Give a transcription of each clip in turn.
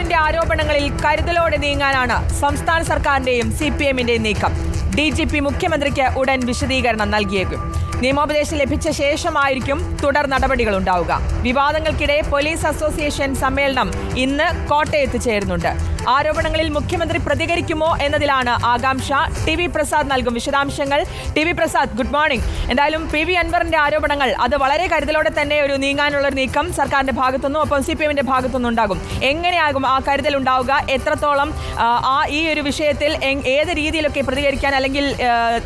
അൻവറിന്റെ ആരോപണങ്ങളിൽ കരുതലോടെ നീങ്ങാനാണ് സംസ്ഥാന സർക്കാരിന്റെയും സി പി എമ്മിന്റെയും നീക്കം. ഡി ജി പി മുഖ്യമന്ത്രിക്ക് ഉടൻ വിശദീകരണം നൽകിയേക്കും. നിയമോപദേശം ലഭിച്ച ശേഷമായിരിക്കും തുടർ നടപടികൾ ഉണ്ടാവുക. വിവാദങ്ങൾക്കിടെ പോലീസ് അസോസിയേഷൻ സമ്മേളനം ഇന്ന് കോട്ടയത്ത് ചേരുന്നുണ്ട്. ആരോപണങ്ങളിൽ മുഖ്യമന്ത്രി പ്രതികരിക്കുമോ എന്നതിലാണ് ആകാംക്ഷ. ടി വി പ്രസാദ് നൽകും വിശദാംശങ്ങൾ. T V Prasad good morning. എന്തായാലും പി വി അൻവറിന്റെ ആരോപണങ്ങൾ അത് വളരെ കരുതലോടെ തന്നെ ഒരു നീങ്ങാനുള്ള നീക്കം സർക്കാരിന്റെ ഭാഗത്തുനിന്നും ഒപ്പം സി പി എമ്മിന്റെ ഭാഗത്തുനിന്നും ഉണ്ടാകും. എങ്ങനെയാകും ആ കരുതൽ ഉണ്ടാവുക? എത്രത്തോളം ആ, ഈ ഒരു വിഷയത്തിൽ ഏത് രീതിയിലൊക്കെ പ്രതികരിക്കാൻ അല്ലെങ്കിൽ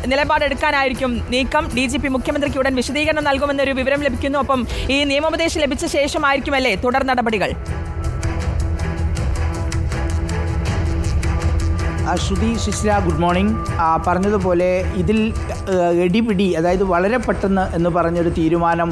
നിലപാടെടുക്കാനായിരിക്കും നീക്കം? ഡി ജി പി മുഖ്യമന്ത്രിക്ക് ഉടൻ വിശദീകരണം നൽകുമെന്നൊരു വിവരം ലഭിക്കുന്നു. ഒപ്പം ഈ നിയമോപദേശം ലഭിച്ച ശേഷമായിരിക്കുമല്ലേ തുടർ നടപടികൾ? ശ്രുതി ശിശ്ര ഗുഡ് മോർണിംഗ്. പറഞ്ഞതുപോലെ ഇതിൽ എടിപിടി അതായത് വളരെ പെട്ടെന്ന് എന്ന് പറഞ്ഞൊരു തീരുമാനം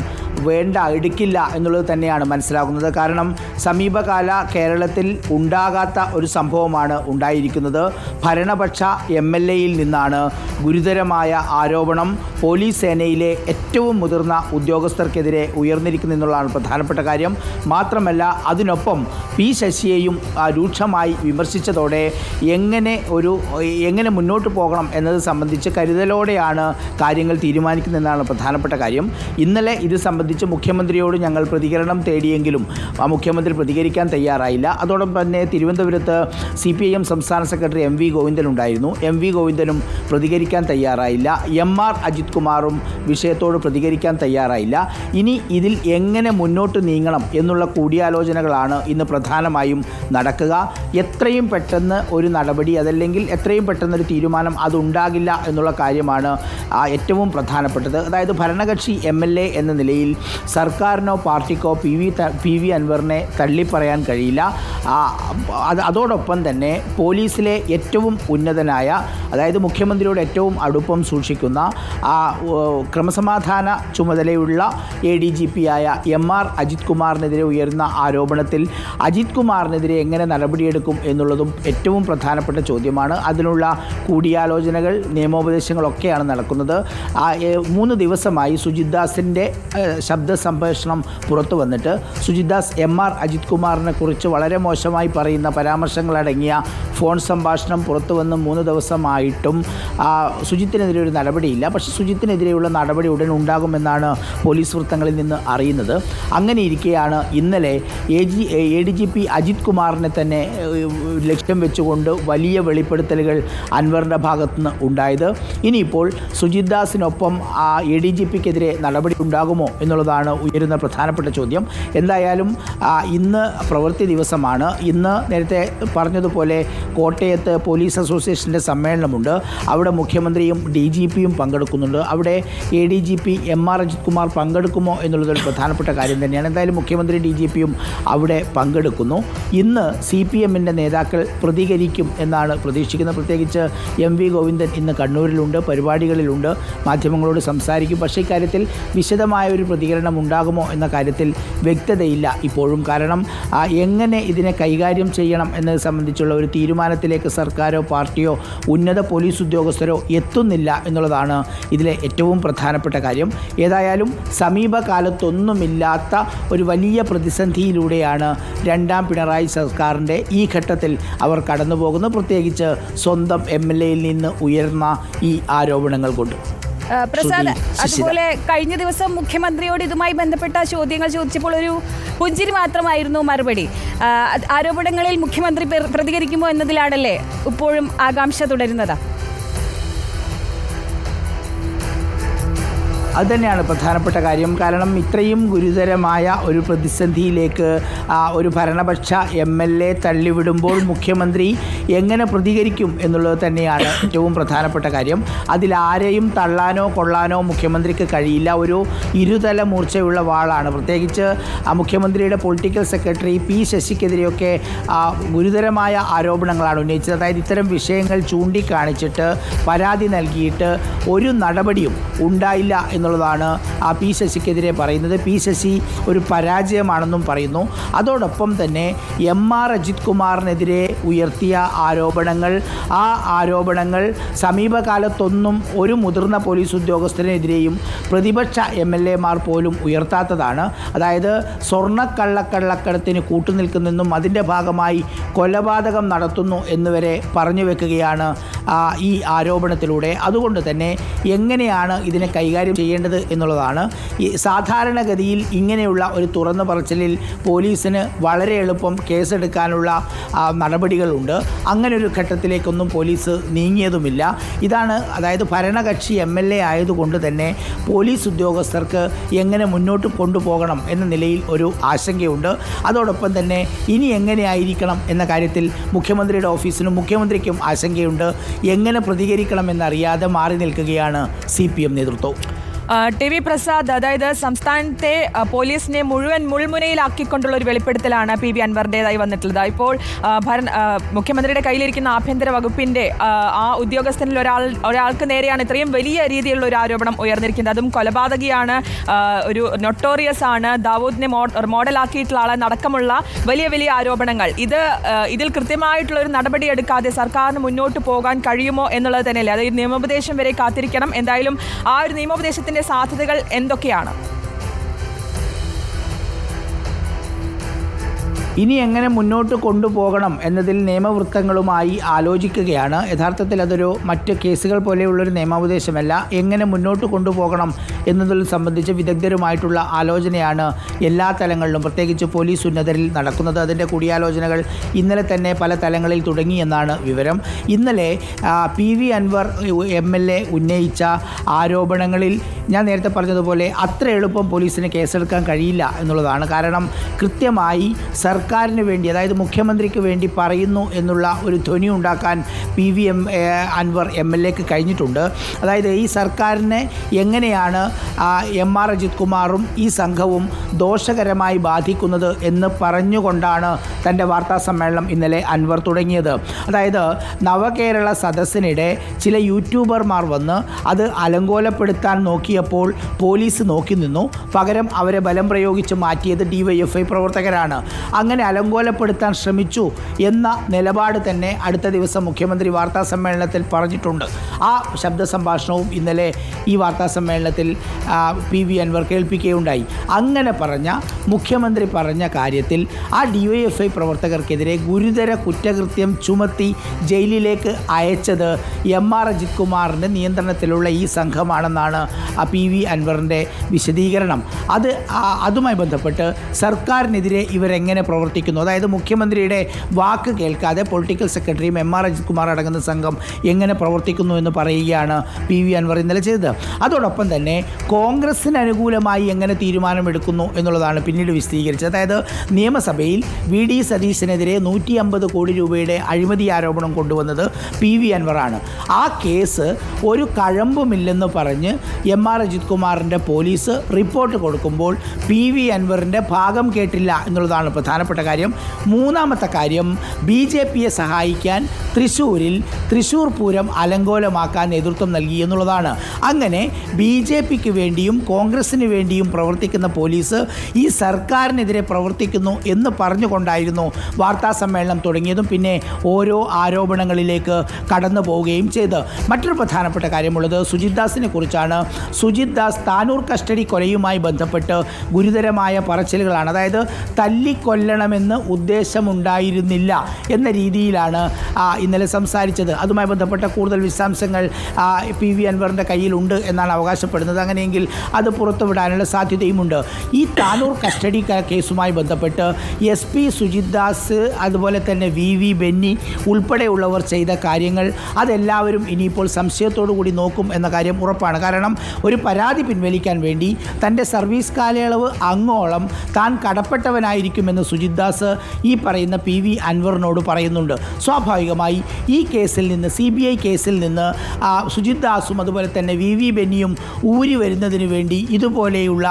വേണ്ട എടുക്കില്ല എന്നുള്ളത് തന്നെയാണ് മനസ്സിലാകുന്നത്. കാരണം സമീപകാല കേരളത്തിൽ ഉണ്ടാകാത്ത ഒരു സംഭവമാണ് ഉണ്ടായിരിക്കുന്നത്. ഭരണപക്ഷ എം എൽ എയിൽ നിന്നാണ് ഗുരുതരമായ ആരോപണം. പോലീസ് സേനയിലെ ഏറ്റവും മുതിർന്ന ഉദ്യോഗസ്ഥർക്കെതിരെ ഉയർന്നിരിക്കുന്നു എന്നുള്ളതാണ് പ്രധാനപ്പെട്ട കാര്യം. മാത്രമല്ല അതിനൊപ്പം പി ശശിയെയും രൂക്ഷമായി വിമർശിച്ചതോടെ എങ്ങനെ ഒരു എങ്ങനെ മുന്നോട്ട് പോകണം എന്നത് സംബന്ധിച്ച് കരുതലോടെയാണ് കാര്യങ്ങൾ തീരുമാനിക്കുന്നതെന്നാണ് പ്രധാനപ്പെട്ട കാര്യം. ഇന്നലെ ഇത് സംബന്ധിച്ച് മുഖ്യമന്ത്രിയോട് ഞങ്ങൾ പ്രതികരണം തേടിയെങ്കിലും ആ മുഖ്യമന്ത്രി പ്രതികരിക്കാൻ തയ്യാറായില്ല. അതോടൊപ്പം തന്നെ തിരുവനന്തപുരത്ത് സി പി ഐ എം സംസ്ഥാന സെക്രട്ടറി എം വി ഗോവിന്ദൻ ഉണ്ടായിരുന്നു. എം വി ഗോവിന്ദനും പ്രതികരിക്കാൻ തയ്യാറായില്ല. എം ആർ അജിത് കുമാറും വിഷയത്തോട് പ്രതികരിക്കാൻ തയ്യാറായില്ല. ഇനി ഇതിൽ എങ്ങനെ മുന്നോട്ട് നീങ്ങണം എന്നുള്ള കൂടിയാലോചനകളാണ് ഇന്ന് പ്രധാനമായും നടക്കുക. എത്രയും പെട്ടെന്ന് ഒരു നടപടി അതല്ലെങ്കിൽ എത്രയും പെട്ടെന്നൊരു തീരുമാനം അതുണ്ടാകില്ല എന്നുള്ള കാര്യമാണ് ഏറ്റവും പ്രധാനപ്പെട്ടത്. അതായത് ഭരണകക്ഷി എം എൽ എ എന്ന നിലയിൽ സർക്കാരിനോ പാർട്ടിക്കോ പി വി പി വി അൻവറിനെ തള്ളിപ്പറയാൻ കഴിയില്ല. അതോടൊപ്പം തന്നെ പോലീസിലെ ഏറ്റവും ഉന്നതനായ അതായത് മുഖ്യമന്ത്രിയോട് ഏറ്റവും അടുപ്പം സൂക്ഷിക്കുന്ന ആ ക്രമസമാധാന ചുമതലയുള്ള എ ഡി ജി പി ആയ എം ആർ അജിത് കുമാറിനെതിരെ ഉയർന്ന ആരോപണത്തിൽ അജിത് കുമാറിനെതിരെ എങ്ങനെ നടപടിയെടുക്കും എന്നുള്ളതും ഏറ്റവും പ്രധാനപ്പെട്ട ചോദ്യമാണ്. അതിനുള്ള കൂടിയാലോചനകൾ നിയമോപദേശങ്ങളൊക്കെയാണ് നടക്കുന്നത്. മൂന്ന് ദിവസമായി സുജിത് ദാസിന്റെ ശബ്ദ സംഭാഷണം പുറത്തു വന്നിട്ട് സുജിത് ദാസ് എം ആർ അജിത് കുമാറിനെ കുറിച്ച് വളരെ മോശമായി പറയുന്ന പരാമർശങ്ങളടങ്ങിയ ഫോൺ സംഭാഷണം പുറത്തു വന്ന് മൂന്ന് ദിവസമായിട്ടും സുജിത്തിനെതിരെ ഒരു നടപടിയില്ല. പക്ഷേ സുജിത്തിനെതിരെയുള്ള നടപടി ഉടൻ ഉണ്ടാകുമെന്നാണ് പോലീസ് വൃത്തങ്ങളിൽ നിന്ന് അറിയുന്നത്. അങ്ങനെ ഇരിക്കെയാണ് ഇന്നലെ A G A D G P Ajith കുമാറിനെ തന്നെ ലക്ഷ്യം വെച്ചുകൊണ്ട് വലിയ വെളിപ്പെടുത്തലുകൾ അൻവറിന്റെ ഭാഗത്തുനിന്ന് ഉണ്ടായത്. ഇനിയിപ്പോൾ സുജിത് ദാസിനൊപ്പം ആ എ ഡി ജി പിക്കെതിരെ നടപടി ഉണ്ടാകുമോ എന്നുള്ളതാണ് ഉയരുന്ന പ്രധാനപ്പെട്ട ചോദ്യം. എന്തായാലും ഇന്ന് പ്രവൃത്തി ദിവസമാണ്. ഇന്ന് നേരത്തെ പറഞ്ഞതുപോലെ കോട്ടയത്ത് പോലീസ് അസോസിയേഷന്റെ സമ്മേളനമുണ്ട്. അവിടെ മുഖ്യമന്ത്രിയും ഡി ജി പിയും പങ്കെടുക്കുന്നുണ്ട്. അവിടെ A D G P M R Ajith Kumar പങ്കെടുക്കുമോ എന്നുള്ളതൊരു പ്രധാനപ്പെട്ട കാര്യം തന്നെയാണ്. എന്തായാലും മുഖ്യമന്ത്രി ഡി ജി പിയും അവിടെ പങ്കെടുക്കുന്നു. ഇന്ന് സി പി എമ്മിന്റെ നേതാക്കൾ പ്രതികരിക്കും എന്നാണ് പ്രതീക്ഷിക്കുന്നത്. പ്രത്യേകിച്ച് എം വി ഗോവിന്ദൻ ഇന്ന് കണ്ണൂരിലുണ്ട് പരിപാടികളിലുണ്ട് മാധ്യമങ്ങളോട് സംസാരിക്കും. പക്ഷേ ഇക്കാര്യത്തിൽ വിശദമായ ഒരു പ്രതികരണം ഉണ്ടാകുമോ എന്ന കാര്യത്തിൽ വ്യക്തതയില്ല ഇപ്പോഴും. കാരണം എങ്ങനെ ഇതിനെ കൈകാര്യം ചെയ്യണം എന്നത് സംബന്ധിച്ചുള്ള ഒരു തീരുമാനത്തിലേക്ക് സർക്കാരോ പാർട്ടിയോ ഉന്നത പോലീസ് ഉദ്യോഗസ്ഥരോ എത്തുന്നില്ല എന്നുള്ളതാണ് ഇതിലെ ഏറ്റവും പ്രധാനപ്പെട്ട കാര്യം. ഏതായാലും സമീപകാലത്തൊന്നുമില്ലാത്ത ഒരു വലിയ പ്രതിസന്ധിയിലൂടെയാണ് രണ്ടാം പിണറായി സർക്കാരിന്റെ ഈ ഘട്ടത്തിൽ അവർ കടന്നു പോകുന്നത് പ്രത്യേകിച്ച് സ്വന്തം എം എൽ എയിൽ നിന്ന് ഉയർന്ന ഈ ആരോപണങ്ങൾ കൊണ്ട്. പ്രസാദ് അതുപോലെ കഴിഞ്ഞ ദിവസം മുഖ്യമന്ത്രിയോട് ഇതുമായി ബന്ധപ്പെട്ട ചോദ്യങ്ങൾ ചോദിച്ചപ്പോൾ ഒരു പുഞ്ചിരി മാത്രമായിരുന്നു മറുപടി. ആരോപണങ്ങളിൽ മുഖ്യമന്ത്രി പ്രതികരിക്കുമോ എന്നതിലാണല്ലേ ഇപ്പോഴും ആകാംക്ഷ തുടരുന്നത്? അതുതന്നെയാണ് പ്രധാനപ്പെട്ട കാര്യം. കാരണം ഇത്രയും ഗുരുതരമായ ഒരു പ്രതിസന്ധിയിലേക്ക് ഒരു ഭരണപക്ഷ എം എൽ എ തള്ളിവിടുമ്പോൾ മുഖ്യമന്ത്രി എങ്ങനെ പ്രതികരിക്കും എന്നുള്ളത് തന്നെയാണ് ഏറ്റവും പ്രധാനപ്പെട്ട കാര്യം. അതിലാരെയും തള്ളാനോ കൊള്ളാനോ മുഖ്യമന്ത്രിക്ക് കഴിയില്ല. ഒരു ഇരുതല മൂർച്ചയുള്ള വാളാണ്. പ്രത്യേകിച്ച് മുഖ്യമന്ത്രിയുടെ പൊളിറ്റിക്കൽ സെക്രട്ടറി പി ശശിക്കെതിരെയൊക്കെ ഗുരുതരമായ ആരോപണങ്ങളാണ് ഉന്നയിച്ചത്. അതായത് ഇത്തരം വിഷയങ്ങൾ ചൂണ്ടിക്കാണിച്ചിട്ട് പരാതി നൽകിയിട്ട് ഒരു നടപടിയും ഉണ്ടായില്ല എന്നുള്ളതാണ് ആ പി ശശിക്കെതിരെ പറയുന്നത്. പി ശശി ഒരു പരാജയമാണെന്നും പറയുന്നു. അതോടൊപ്പം തന്നെ എം ആർ അജിത് കുമാറിനെതിരെ ഉയർത്തിയ ആരോപണങ്ങൾ ആ ആരോപണങ്ങൾ സമീപകാലത്തൊന്നും ഒരു മുതിർന്ന പോലീസ് ഉദ്യോഗസ്ഥനെതിരെയും പ്രതിപക്ഷ എം എൽ എമാർ പോലും ഉയർത്താത്തതാണ്. അതായത് സ്വർണക്കള്ളക്കള്ളക്കടത്തിന് കൂട്ടുനിൽക്കുന്നെന്നും അതിന്റെ ഭാഗമായി കൊലപാതകം നടത്തുന്നു എന്നുവരെ പറഞ്ഞു വെക്കുകയാണ് ഈ ആരോപണത്തിലൂടെ. അതുകൊണ്ട് തന്നെ എങ്ങനെയാണ് ഇതിനെ കൈകാര്യം ചെയ്യേണ്ടത് എന്നുള്ളതാണ്. ഈ സാധാരണഗതിയിൽ ഇങ്ങനെയുള്ള ഒരു തുറന്നു പറച്ചിലിൽ പോലീസിന് വളരെ എളുപ്പം കേസെടുക്കാനുള്ള നടപടികളുണ്ട്. അങ്ങനെ ഒരു ഘട്ടത്തിലേക്കൊന്നും പോലീസ് നീങ്ങിയതുമില്ല. ഇതാണ് അതായത് ഭരണകക്ഷി എം എൽ എ ആയതുകൊണ്ട് തന്നെ പോലീസ് ഉദ്യോഗസ്ഥർക്ക് എങ്ങനെ മുന്നോട്ട് കൊണ്ടുപോകണം എന്ന നിലയിൽ ഒരു ആശങ്കയുണ്ട്. അതോടൊപ്പം തന്നെ ഇനി എങ്ങനെയായിരിക്കണം എന്ന കാര്യത്തിൽ മുഖ്യമന്ത്രിയുടെ ഓഫീസിനും മുഖ്യമന്ത്രിക്കും ആശങ്കയുണ്ട്. എങ്ങനെ പ്രതികരിക്കണം എന്നറിയാതെ മാറി നിൽക്കുകയാണ് സി പി എം നേതൃത്വം. ടി വി പ്രസാദ് അതായത് സംസ്ഥാനത്തെ പോലീസിനെ മുഴുവൻ മുൾമുനയിലാക്കിക്കൊണ്ടുള്ള ഒരു വെളിപ്പെടുത്തലാണ് പി വി അൻവറിന്റെതായി വന്നിട്ടുള്ളത്. ഇപ്പോൾ ഭരണ മുഖ്യമന്ത്രിയുടെ കയ്യിലിരിക്കുന്ന ആഭ്യന്തര വകുപ്പിന്റെ ആ, ഉദ്യോഗസ്ഥനിൽ ഒരാൾ ഒരാൾക്ക് നേരെയാണ് ഇത്രയും വലിയ രീതിയിലുള്ള ഒരു ആരോപണം ഉയർന്നിരിക്കുന്നത്. അതും കൊലപാതകിയാണ്. ഒരു നൊട്ടോറിയസ് ആണ്. ദാവൂദിനെ മോഡലാക്കിയിട്ടുള്ള ആളെ നടക്കമുള്ള വലിയ വലിയ ആരോപണങ്ങൾ. ഇത് ഇതിൽ കൃത്യമായിട്ടുള്ള ഒരു നടപടി എടുക്കാതെ സർക്കാരിന് മുന്നോട്ട് പോകാൻ കഴിയുമോ എന്നുള്ളത് തന്നെയല്ലേ? അതായത് നിയമോപദേശം വരെ കാത്തിരിക്കണം. എന്തായാലും ആ ഒരു നിയമോപദേശത്തിന്റെ സാധ്യതകൾ എന്തൊക്കെയാണ്? ഇനി എങ്ങനെ മുന്നോട്ട് കൊണ്ടുപോകണം എന്നതിൽ നിയമവൃത്തങ്ങളുമായി ആലോചിക്കുകയാണ്. യഥാർത്ഥത്തിൽ അതൊരു മറ്റ് കേസുകൾ പോലെയുള്ളൊരു നിയമോപദേശമല്ല എങ്ങനെ മുന്നോട്ട് കൊണ്ടുപോകണം എന്നതിൽ സംബന്ധിച്ച് വിദഗ്ധരുമായിട്ടുള്ള ആലോചനയാണ് എല്ലാ തലങ്ങളിലും പ്രത്യേകിച്ച് പോലീസ് ഉന്നതരിൽ നടക്കുന്നത്. അതിന്റെ കൂടിയാലോചനകൾ ഇന്നലെ തന്നെ പല തലങ്ങളിൽ തുടങ്ങി എന്നാണ് വിവരം. ഇന്നലെ P V Anvar M L A ഉന്നയിച്ച ആരോപണങ്ങളിൽ ഞാൻ നേരത്തെ പറഞ്ഞതുപോലെ അത്ര എളുപ്പം പോലീസിന് കേസെടുക്കാൻ കഴിയില്ല എന്നുള്ളതാണ്. കാരണം കൃത്യമായി സർക്കാരിന് വേണ്ടി അതായത് മുഖ്യമന്ത്രിക്ക് വേണ്ടി പറയുന്നു എന്നുള്ള ഒരു ധ്വനി ഉണ്ടാക്കാൻ P V M Anvar M L എക്ക് കഴിഞ്ഞിട്ടുണ്ട്. അതായത് ഈ സർക്കാരിനെ എങ്ങനെയാണ് എം ആർ അജിത് കുമാറും ഈ സംഘവും ദോഷകരമായി ബാധിക്കുന്നത് എന്ന് പറഞ്ഞുകൊണ്ടാണ് തന്റെ വാർത്താ സമ്മേളനം ഇന്നലെ അൻവർ തുടങ്ങിയത്. അതായത് നവകേരള സദസ്സിനിടെ ചില യൂട്യൂബർമാർ വന്ന് അത് അലങ്കോലപ്പെടുത്താൻ നോക്കിയപ്പോൾ പോലീസ് നോക്കി നിന്നു. പകരം അവരെ ബലം പ്രയോഗിച്ച് മാറ്റിയത് ഡിവൈഎഫ്ഐ പ്രവർത്തകരാണ്. അങ്ങനെ അലങ്കോലപ്പെടുത്താൻ ശ്രമിച്ചു എന്ന നിലപാട് തന്നെ അടുത്ത ദിവസം മുഖ്യമന്ത്രി വാർത്താ സമ്മേളനത്തിൽ പറഞ്ഞിട്ടുണ്ട്. ആ ശബ്ദ സംഭാഷണവും ഇന്നലെ ഈ വാർത്താ സമ്മേളനത്തിൽ പി വി അൻവർ കേൾപ്പിക്കുകയുണ്ടായി. അങ്ങനെ പറഞ്ഞ മുഖ്യമന്ത്രി പറഞ്ഞ കാര്യത്തിൽ ആ ഡി എഫ് ഐ പ്രവർത്തകർക്കെതിരെ ഗുരുതര കുറ്റകൃത്യം ചുമത്തി ജയിലിലേക്ക് അയച്ചത് എം ആർ അജിത് കുമാറിന്റെ നിയന്ത്രണത്തിലുള്ള ഈ സംഘമാണെന്നാണ് ആ പി വി അൻവറിന്റെ വിശദീകരണം. അത് അതുമായി ബന്ധപ്പെട്ട് സർക്കാരിനെതിരെ ഇവരെങ്ങനെ പ്രവർത്തിക്കുന്നു. അതായത് മുഖ്യമന്ത്രിയുടെ വാക്ക് കേൾക്കാതെ പൊളിറ്റിക്കൽ സെക്രട്ടറിയും എം ആർ അജിത് കുമാർ അടങ്ങുന്ന സംഘം എങ്ങനെ പ്രവർത്തിക്കുന്നു എന്ന് പറയുകയാണ് പി വി അൻവർ ഇന്നലെ ചെയ്തത്. അതോടൊപ്പം തന്നെ കോൺഗ്രസിന് അനുകൂലമായി എങ്ങനെ തീരുമാനമെടുക്കുന്നു എന്നുള്ളതാണ് പിന്നീട് വിശദീകരിച്ചത്. അതായത് നിയമസഭയിൽ വി ഡി സതീശനെതിരെ നൂറ്റി അമ്പത് കോടി രൂപയുടെ അഴിമതി ആരോപണം കൊണ്ടുവന്നത് പി വി അൻവറാണ് ആ കേസ് ഒരു കഴമ്പുമില്ലെന്ന് പറഞ്ഞ് എം ആർ അജിത് കുമാറിന്റെ പോലീസ് റിപ്പോർട്ട് കൊടുക്കുമ്പോൾ പി വി അൻവറിന്റെ ഭാഗം കേട്ടില്ല എന്നുള്ളതാണ് പ്രധാനപ്പെട്ട കാര്യം മൂന്നാമത്തെ കാര്യം ബി ജെ പിയെ സഹായിക്കാൻ തൃശ്ശൂരിൽ തൃശ്ശൂർ പൂരം അലങ്കോലമാക്കാൻ നേതൃത്വം നൽകി എന്നുള്ളതാണ്. അങ്ങനെ ബി ജെ പിക്ക് വേണ്ടിയും കോൺഗ്രസിന് വേണ്ടിയും പ്രവർത്തിക്കുന്ന പോലീസ് ഈ സർക്കാരിനെതിരെ പ്രവർത്തിക്കുന്നു എന്ന് പറഞ്ഞുകൊണ്ടായിരുന്നു വാർത്താ സമ്മേളനം തുടങ്ങിയതും പിന്നെ ഓരോ ആരോപണങ്ങളിലേക്ക് കടന്നു പോവുകയും ചെയ്ത്. മറ്റൊരു പ്രധാനപ്പെട്ട കാര്യമുള്ളത് സുജിത് ദാസിനെ കുറിച്ചാണ്. സുജിത് ദാസ് താനൂർ കസ്റ്റഡി കൊലയുമായി ബന്ധപ്പെട്ട് ഗുരുതരമായ പറച്ചിലുകളാണ്. അതായത് തല്ലിക്കൊല്ലണമെന്ന് ഉദ്ദേശമുണ്ടായിരുന്നില്ല എന്ന രീതിയിലാണ് ഇന്നലെ സംസാരിച്ചത്. അതുമായി ബന്ധപ്പെട്ട കൂടുതൽ വിശദാംശങ്ങൾ പി വി അൻവറിന്റെ കയ്യിലുണ്ട് എന്നാണ് അവകാശപ്പെടുന്നത്. അങ്ങനെയെങ്കിൽ അത് പുറത്തുവിടാനുള്ള സാധ്യതയുമുണ്ട്. ഈ താനൂർ കസ്റ്റഡി കേസുമായി ബന്ധപ്പെട്ട് എസ് പി സുജിത് ദാസ് അതുപോലെ തന്നെ വി വി ബെന്നി ഉൾപ്പെടെയുള്ളവർ ചെയ്ത കാര്യങ്ങൾ അതെല്ലാവരും ഇനിയിപ്പോൾ സംശയത്തോടു കൂടി നോക്കും എന്ന കാര്യം ഉറപ്പാണ്. കാരണം ഒരു പരാതി പിൻവലിക്കാൻ വേണ്ടി തന്റെ സർവീസ് കാലയളവ് അങ്ങോളം താൻ കടപ്പെട്ടവനായിരിക്കുമെന്ന് സുജിത് ദാസ് ഈ പറയുന്ന പി വി അൻവറിനോട് പറയുന്നുണ്ട്. സ്വാഭാവികമായി ഈ കേസിൽ നിന്ന് സി ബി ഐ കേസിൽ നിന്ന് സുജിത് ദാസും അതുപോലെ തന്നെ വി വി ബെന്നിയും ഊരി വരുന്നതിന് വേണ്ടി ഇതുപോലെയുള്ള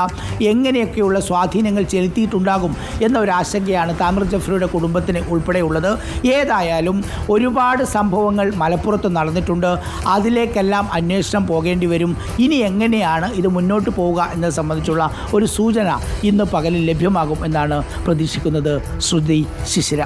എങ്ങനെയൊക്കെയുള്ള സ്വാധീനങ്ങൾ ചെലുത്തിയിട്ടുണ്ടാകും എന്ന ഒരു ആശങ്കയാണ് താമർ ജഫ്രിയുടെ കുടുംബത്തിന് ഉൾപ്പെടെയുള്ളത്. ഏതായാലും ഒരുപാട് സംഭവങ്ങൾ മലപ്പുറത്ത് നടന്നിട്ടുണ്ട്. അതിലേക്കെല്ലാം അന്വേഷണം പോകേണ്ടി വരും. ഇനി എങ്ങനെയാണ് ഇത് മുന്നോട്ട് പോവുക എന്നത് സംബന്ധിച്ചുള്ള ഒരു സൂചന ഇന്ന് പകലിൽ ലഭ്യമാകും എന്നാണ് പ്രതീക്ഷിക്കുന്നത്. ശ്രുതി ശിശിര